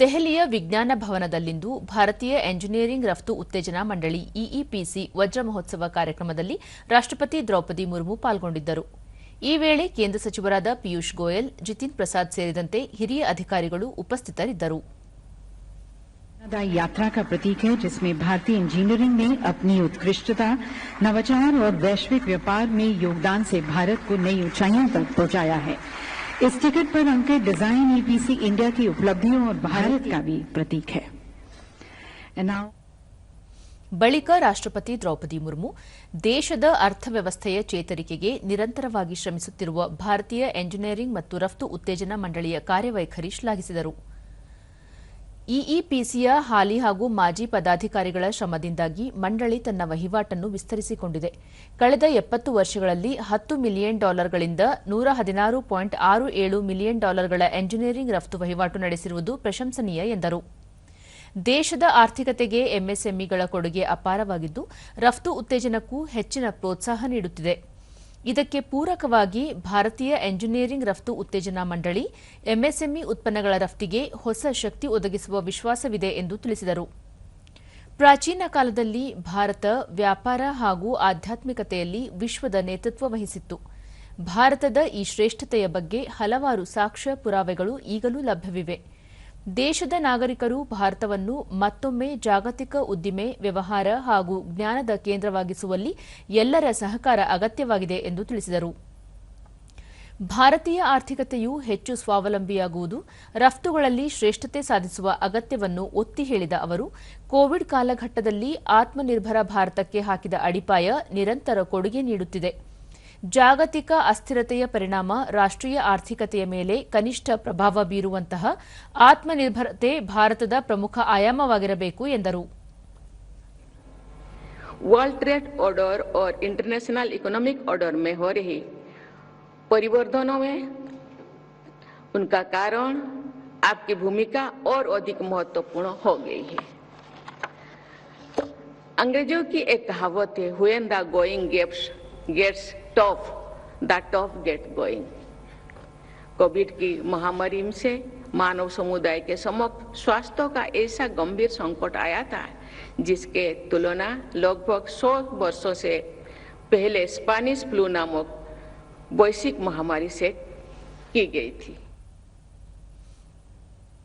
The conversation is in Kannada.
ದೆಹಲಿಯ ವಿಜ್ಞಾನ ಭವನದಲ್ಲಿಂದು ಭಾರತೀಯ ಎಂಜಿನಿಯರಿಂಗ್ ರಫ್ತು ಉತ್ತೇಜನಾ ಮಂಡಳಿ ಇಇಪಿಸಿ ವಜ್ರ ಮಹೋತ್ಸವ ಕಾರ್ಯಕ್ರಮದಲ್ಲಿ ರಾಷ್ಟ್ರಪತಿ ದ್ರೌಪದಿ ಮುರ್ಮು ಪಾಲ್ಗೊಂಡಿದ್ದರು ಈ ವೇಳೆ ಕೇಂದ್ರ ಸಚಿವರಾದ ಪಿಯೂಷ್ ಗೋಯಲ್ ಜಿತಿನ್ ಪ್ರಸಾದ್ ಸೇರಿದಂತೆ ಹಿರಿಯ ಅಧಿಕಾರಿಗಳು ಉಪಸ್ಥಿತರಿದ್ದರು दाई यात्रा का प्रतीक है जिसमें भारतीय इंजीनियरिंग ने अपनी उत्कृष्टता नवाचार और वैश्विक व्यापार में योगदान से भारत को नई ऊंचाइयों तक पहुंचाया है इस टिकट पर अंकित डिजाइन ईपीसी इंडिया की उपलब्धियों और भारत का भी प्रतीक है And now- ಬಳಿಕ ರಾಷ್ಟ್ರಪತಿ ದ್ರೌಪದಿ ಮುರ್ಮು ದೇಶದ ಅರ್ಥವ್ಯವಸ್ಥೆಯ ಚೇತರಿಕೆಗೆ ನಿರಂತರವಾಗಿ ಶ್ರಮಿಸುತ್ತಿರುವ ಭಾರತೀಯ ಎಂಜಿನಿಯರಿಂಗ್ ಮತ್ತು ರಫ್ತು ಉತ್ತೇಜನಾ ಮಂಡಳಿಯ ಕಾರ್ಯವೈಖರಿ ಶ್ಲಾಘಿಸಿದರು ಇಇಪಿಸಿಯ ಹಾಲಿ ಹಾಗೂ ಮಾಜಿ ಪದಾಧಿಕಾರಿಗಳ ಶ್ರಮದಿಂದಾಗಿ ಮಂಡಳಿ ತನ್ನ ವಹಿವಾಟನ್ನು ವಿಸ್ತರಿಸಿಕೊಂಡಿದೆ. ಕಳೆದ ಎಪ್ಪತ್ತು ವರ್ಷಗಳಲ್ಲಿ ಹತ್ತು ಮಿಲಿಯನ್ ಡಾಲರ್ಗಳಿಂದ ನೂರ ಹದಿನಾರು ಪಾಯಿಂಟ್ ಆರು ಏಳು ಮಿಲಿಯನ್ ಡಾಲರ್ಗಳ ಎಂಜಿನಿಯರಿಂಗ್ ರಫ್ತು ವಹಿವಾಟು ನಡೆಸಿರುವುದು ಪ್ರಶಂಸನೀಯ ಎಂದರು. ದೇಶದ ಆರ್ಥಿಕತೆಗೆ ಎಂಎಸ್ಎಂಇಗಳ ಕೊಡುಗೆ ಅಪಾರವಾಗಿದ್ದು, ರಫ್ತು ಉತ್ತೇಜನಕ್ಕೂ ಹೆಚ್ಚಿನ ಪ್ರೋತ್ಸಾಹ ನೀಡುತ್ತಿದೆ. ಇದಕ್ಕೆ ಪೂರಕವಾಗಿ ಭಾರತೀಯ ಎಂಜಿನಿಯರಿಂಗ್ ರಫ್ತು ಉತ್ತೇಜನಾ ಮಂಡಳಿ, ಎಂಎಸ್ಎಂಇ ಉತ್ಪನ್ನಗಳ ರಫ್ತಿಗೆ ಹೊಸ ಶಕ್ತಿ ಒದಗಿಸುವ ವಿಶ್ವಾಸವಿದೆ ಎಂದು ತಿಳಿಸಿದರು. ಪ್ರಾಚೀನ ಕಾಲದಲ್ಲಿ ಭಾರತ ವ್ಯಾಪಾರ ಹಾಗೂ ಆಧ್ಯಾತ್ಮಿಕತೆಯಲ್ಲಿ ವಿಶ್ವದ ನೇತೃತ್ವ ವಹಿಸಿತ್ತು. ಭಾರತದ ಈ ಶ್ರೇಷ್ಠತೆಯ ಬಗ್ಗೆ ಹಲವಾರು ಸಾಕ್ಷ್ಯ ಪುರಾವೆಗಳು ಈಗಲೂ ಲಭ್ಯವಿವೆ. ದೇಶದ ನಾಗರಿಕರು ಭಾರತವನ್ನು ಮತ್ತೊಮ್ಮೆ ಜಾಗತಿಕ ಉದ್ದಿಮೆ, ವ್ಯವಹಾರ ಹಾಗೂ ಜ್ಞಾನದ ಕೇಂದ್ರವಾಗಿಸುವಲ್ಲಿ ಎಲ್ಲರ ಸಹಕಾರ ಅಗತ್ಯವಾಗಿದೆ ಎಂದು ತಿಳಿಸಿದರು. ಭಾರತೀಯ ಆರ್ಥಿಕತೆಯು ಹೆಚ್ಚು ಸ್ವಾವಲಂಬಿಯಾಗುವುದು, ರಫ್ತುಗಳಲ್ಲಿ ಶ್ರೇಷ್ಠತೆ ಸಾಧಿಸುವ ಅಗತ್ಯವನ್ನು ಒತ್ತಿ ಹೇಳಿದ ಅವರು, ಕೋವಿಡ್ ಕಾಲಘಟ್ಟದಲ್ಲಿ ಆತ್ಮನಿರ್ಭರ ಭಾರತಕ್ಕೆ ಹಾಕಿದ ಅಡಿಪಾಯ ನಿರಂತರ ಕೊಡುಗೆ ನೀಡುತ್ತಿದೆ. ಜಾಗತಿಕ ಅಸ್ಥಿರತೆಯ ಪರಿಣಾಮ ರಾಷ್ಟ್ರೀಯ ಆರ್ಥಿಕತೆಯ ಮೇಲೆ ಕನಿಷ್ಠ ಪ್ರಭಾವ ಬೀರುವಂತಹ ಆತ್ಮನಿರ್ಭರತೆ ಭಾರತದ ಪ್ರಮುಖ ಆಯಾಮವಾಗಿರಬೇಕು ಎಂದರು वर्ल्ड ट्रेड ऑर्डर और इंटरनेशनल इकोनॉमिक ऑर्डर में हो रही परिवर्तनों में उनका कारण आपकी भूमिका और अधिक महत्वपूर्ण हो गई है अंग्रेजों की एक कहावत है when the going gets gets tough the tough get going Covid की महामारी से मानव समुदाय के समक्ष स्वास्थ्य का ऐसा गंभीर संकट आया था, जिसके तुलना लगभग 100 वर्षों से पहले स्पेनिश फ्लू नामक वैश्विक महामारी से की गई थी।